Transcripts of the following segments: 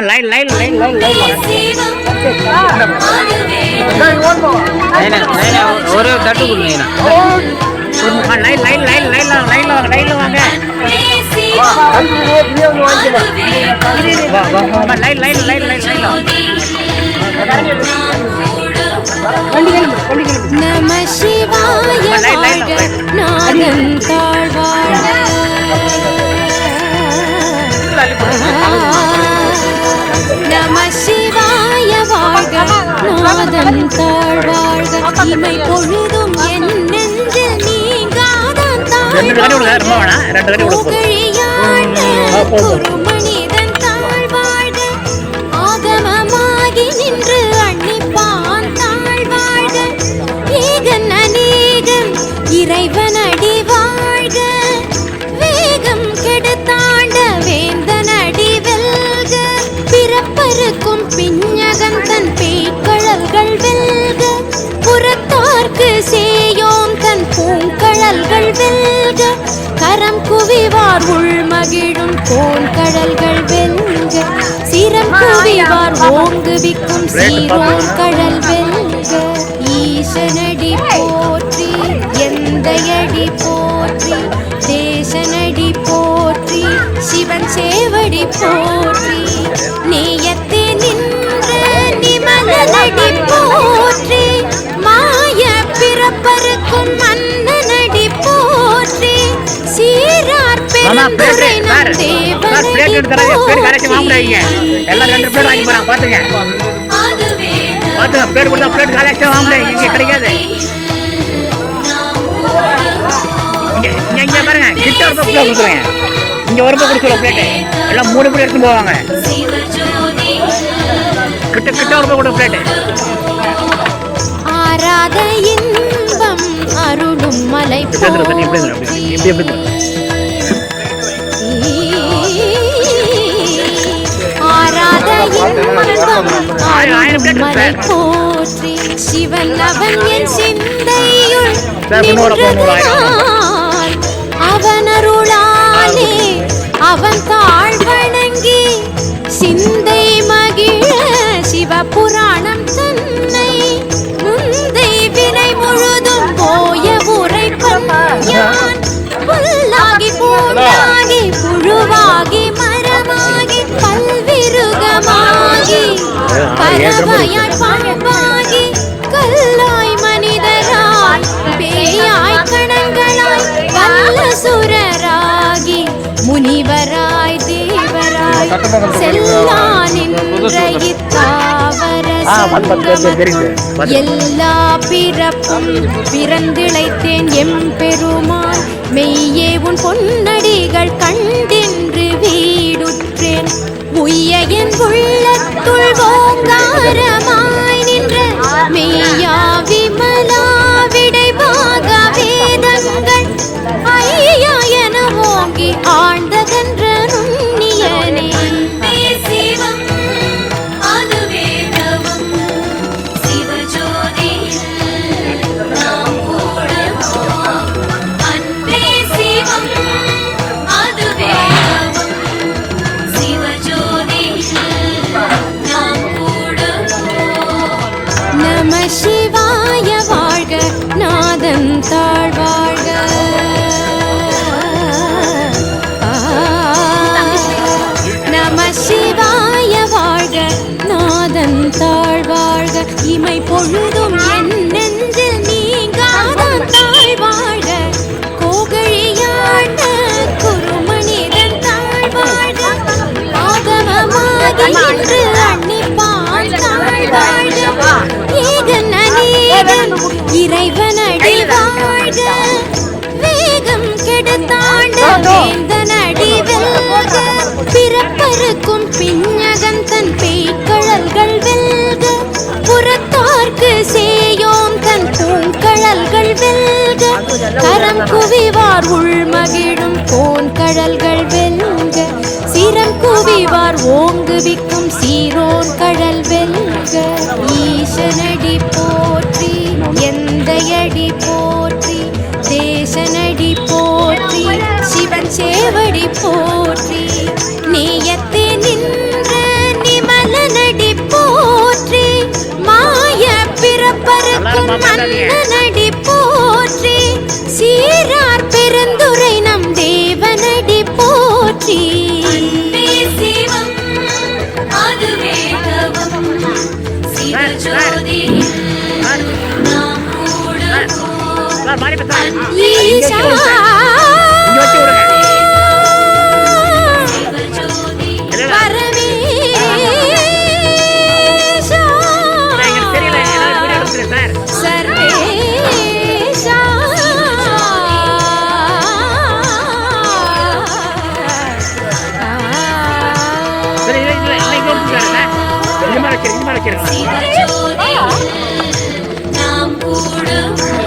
Line line line line line ஒரு தட்டு கொடுங்க லைன் லைன் லைன் லைன்ல லைன்ல வாங்க லைன்ல வாங்க வா, வா, வா, லைன் லைன் லைன் லைன் லைன்ல நம நாதன் தாழ்வாழ்க இமை பொழுதும் என் நெஞ்சில் நீங்காதான் ரெண்டு தடவை கரம் குவிவார் உள்மகிழும் கோன்கழல்கள் வெல்க. சிரம் குவிவார் ஓங்குவிக்கும் சீரோன் கடல் வெல்க. ஈசனடி போற்றி எந்தையடி போற்றி தேசனடி போற்றி சிவன் சேவடி போற்றி. எல்லாம் ரெண்டு பிளேட் வாங்கி போறாங்க. பாத்துங்க. பாத்துங்க. பிளேட் கொடுத்தா பிளேட் கரைச்சி வாங்க. இங்க கிடைக்காது. இங்க பாருங்க. கிட்ட ஒரு பிளேட் கொடுத்துருங்க. இங்க ஒரு ரூபாய் கொடுத்துருவோம் பிளேட் எல்லாம் மூணு பிளேட் எடுத்து போவாங்க. கிட்ட கிட்ட ஒரு கொடுங்க பிளேட் ஆராத இன்பம் அருளும் மலை இப்படி இப்படி. இப்படி மலை. போற்றி சிவன் அவன் என் சிந்தையுள். அவன் அருளாலே அவன் தாழ் பறவையாய் பாம்பாகி கல்லாய் மனிதராய் பேயாய் கணங்களாய் வல்ல சுரராகி முனிவராய் தேவராய் செல்லா நின்ற இத்தாவர. எல்லா பிறப்பும் பிறந்திழைத்தேன் எம்பெருமான் மெய்யே உன் பொன்னடிகள் கண்டென்று வீடுற்றேன். உய்ய என் ஆகமமாகி நின்று வாழ்க வேகம் கெடுத்தாண்ட வேந்தனடி வெல்க பிறப்பருக்கும் பிஞகன் தன் பேய்கழல்கள் வெல்க புறத்தார்க்கு தன் பூங்கழல்கள் வெல்க கரம் குவிவார் உள்மகிழும் கோன்கழல்கள் வெல்க ஓங்குவிவார் ஓங்குவிக்கும் சீரோன் கடல் வெல்க ஈசனடி போற்றி எந்தையடி போற்றி தேசனடி போற்றி சிவன் சேவடி போற்றி நீயத்தே நின்ற நிமலனடி போற்றி மாய பிறப்பருக்கும் சார் இந்த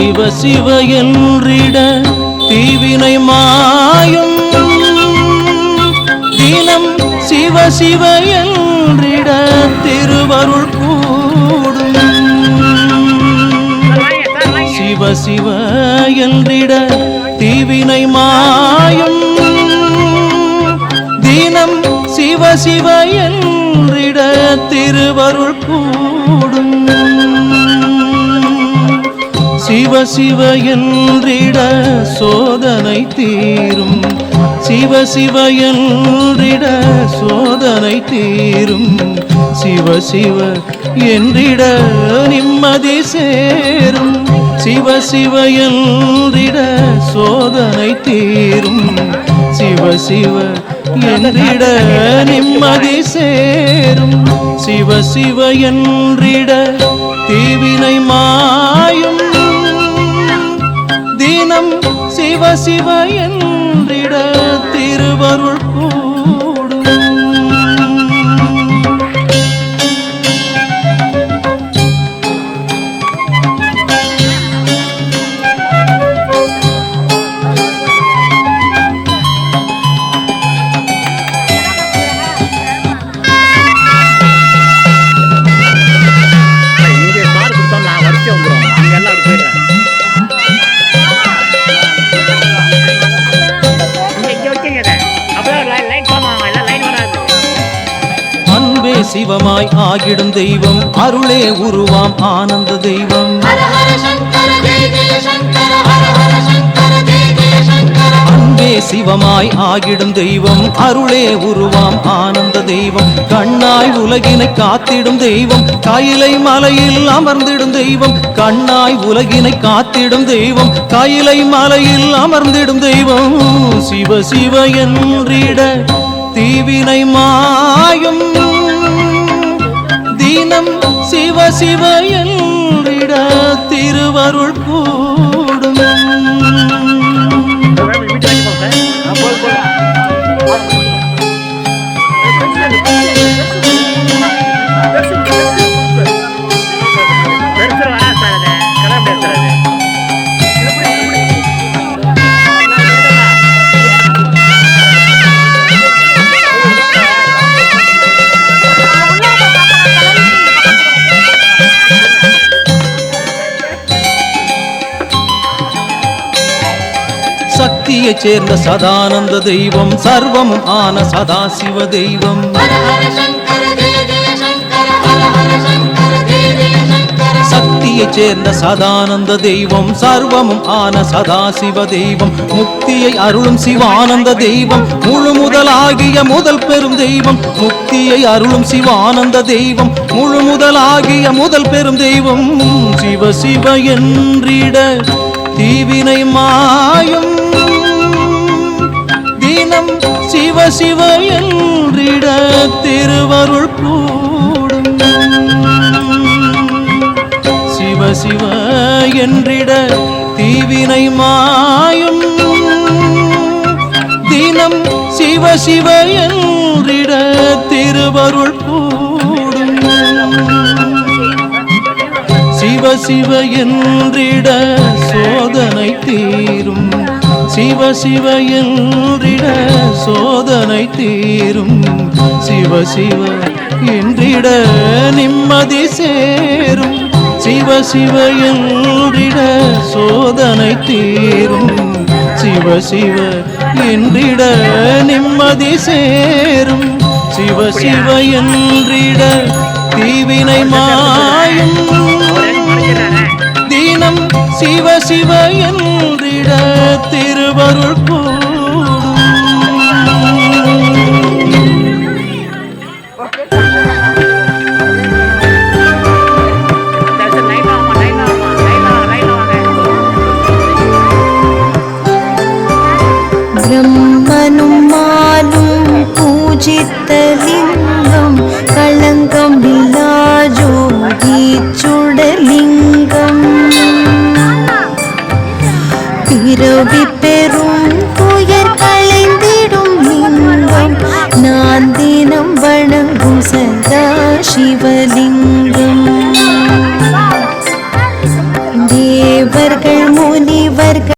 சிவ சிவ என்றிட தீவினை மாயும். தினம் சிவ சிவ என்றிட திருவருள் கூடும். சிவ சிவ என்றிட தீவினை மாயும். தினம் சிவ சிவ என்றிட திருவருள் கூடும். சிவ சிவ என்றிட சோதனை தீரும். சிவ சிவ என்றிட சோதனை தீரும். சிவ சிவ என்றிட நிம்மதி சேரும். சிவ சிவ என்றிட சோதனை தீரும். சிவ சிவ என்றிட நிம்மதி சேரும். சிவ சிவ என்றிட தீவினை மா சிவ சிவ என்றிட திருவருள் கூடும். இங்கே கார் கொடுத்தோம் நான் வரிசை வந்துடும் அங்கே எல்லாம் போயிடுறேன் சிவமாய் ஆகிடும் தெய்வம். அருளே உருவாம் ஆனந்த தெய்வம். அன்பே சிவமாய் ஆகிடும் தெய்வம். அருளே உருவாம் ஆனந்த தெய்வம். கண்ணாய் உலகினை காத்திடும் தெய்வம். கையிலை மலையில் அமர்ந்திடும் தெய்வம். கண்ணாய் உலகினை காத்திடும் தெய்வம். கையிலை மலையில் அமர்ந்திடும் தெய்வம். சிவ சிவ என்றிட தீவினை மாயும் சிவ என்றிட திருவருள் கூடும் சேர்ந்த சதானந்த தெய்வம் சர்வமும் ஆன சதாசிவ தெய்வம். சக்தியை சேர்ந்த சதானந்த தெய்வம் சர்வமும் ஆன சதாசிவ தெய்வம். முக்தியை அருளும் சிவானந்த தெய்வம் முழு முதலாகிய முதல் பெரும் தெய்வம். முக்தியை அருளும் சிவானந்த தெய்வம் முழு முதலாகிய முதல் பெரும் தெய்வம். சிவ சிவ என்றிட தீவினை மாயும். தினம் சிவ சிவ என்றிட திருவருள் கூடும். சிவ சிவ என்றிட தீவினை மாயும். தினம் சிவ சிவ என்றிட திருவருள் கூடும் சிவ சிவ என்றிட சோதனை தீரும். சிவ சிவ என்றிட சோதனை தீரும். சிவ சிவ என்றிட நிம்மதி சேரும். சிவ சிவ என்றிட சோதனை தீரும். சிவ சிவ என்றிட நிம்மதி சேரும். சிவ சிவ என்றிட தீவினை மாயும். தினம் சிவ சிவ என்றிட திருவருள் pipi.